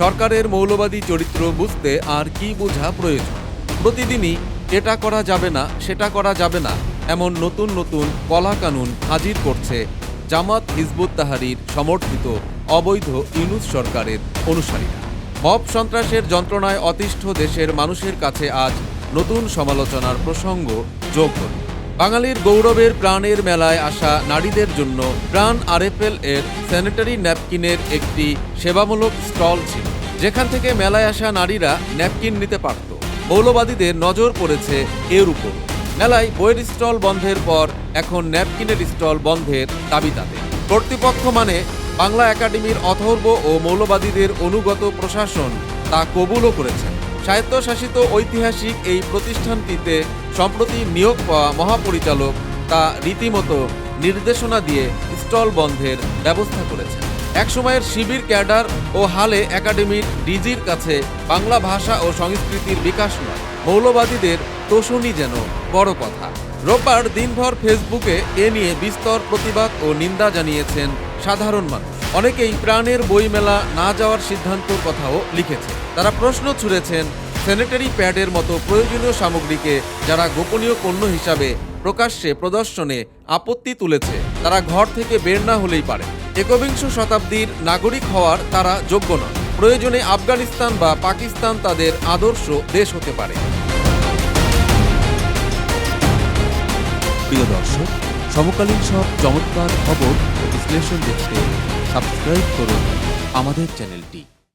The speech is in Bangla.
সরকারের মৌলবাদী চরিত্র বুঝতে আর কি বোঝা প্রয়োজন? প্রতিদিনই এটা করা যাবে না, সেটা করা যাবে না, এমন নতুন নতুন কলা কানুন হাজির করছে জামাত হিজবুত তাহারির সমর্থিত অবৈধ ইউনুস সরকারের অনুসারীরা। মব সন্ত্রাসের যন্ত্রণায় অতিষ্ঠ দেশের মানুষের কাছে আজ নতুন সমালোচনার প্রসঙ্গ যোগ হল বাঙালির গৌরবের প্রাণের মেলায় আসা নারীদের জন্য প্রাণ আরএফএল এর স্যানিটারি ন্যাপকিনের একটি সেবামূলক স্টল ছিল। যেখান থেকে মেলায় আসা নারীরা ন্যাপকিন নিতে পারত। মৌলবাদীদের নজর পড়েছে এর উপর। মেলায় বইয়ের স্টল বন্ধের পর এখন ন্যাপকিনের স্টল বন্ধের দাবি তাদের। কর্তৃপক্ষ মানে বাংলা একাডেমির অথর্ব ও মৌলবাদীদের অনুগত প্রশাসন তা কবুলও করেছেন। স্বায়ত্তশাসিত ঐতিহাসিক এই প্রতিষ্ঠানটিতে সম্প্রতি নিয়োগ পাওয়া মহাপরিচালক তা রীতিমতো নির্দেশনা দিয়ে স্টল বন্ধের ব্যবস্থা করেছেন। একসময়ের শিবির ক্যাডার ও হালে একাডেমির ডিজির কাছে বাংলা ভাষা ও সংস্কৃতির বিকাশ নয়, মৌলবাদীদের তোষণই যেন বড় কথা। রোববার দিনভর ফেসবুকে এ নিয়ে বিস্তর প্রতিবাদ ও নিন্দা জানিয়েছেন সাধারণ মানুষ। অনেকেই প্রাণের বইমেলা না যাওয়ার সিদ্ধান্তর কথাও লিখেছে তারা প্রশ্ন ছুড়েছেন স্যানিটারি প্যাডের মতো প্রয়োজনীয় সামগ্রীকে যারা গোপনীয় পণ্য হিসাবে প্রকাশ্যে, প্রদর্শনে আপত্তি তুলেছে, তারা ঘর থেকে বের না হলেই পারে। একবিংশ শতাব্দীর নাগরিক হওয়ার তারা যোগ্য নয় প্রয়োজনে আফগানিস্তান বা পাকিস্তান তাদের আদর্শ দেশ হতে পারে। প্রিয় দর্শক, সমকালীন সব চমৎকার খবর বিশ্লেষণ দেখতে সাবস্ক্রাইব করুন আমাদের চ্যানেলটি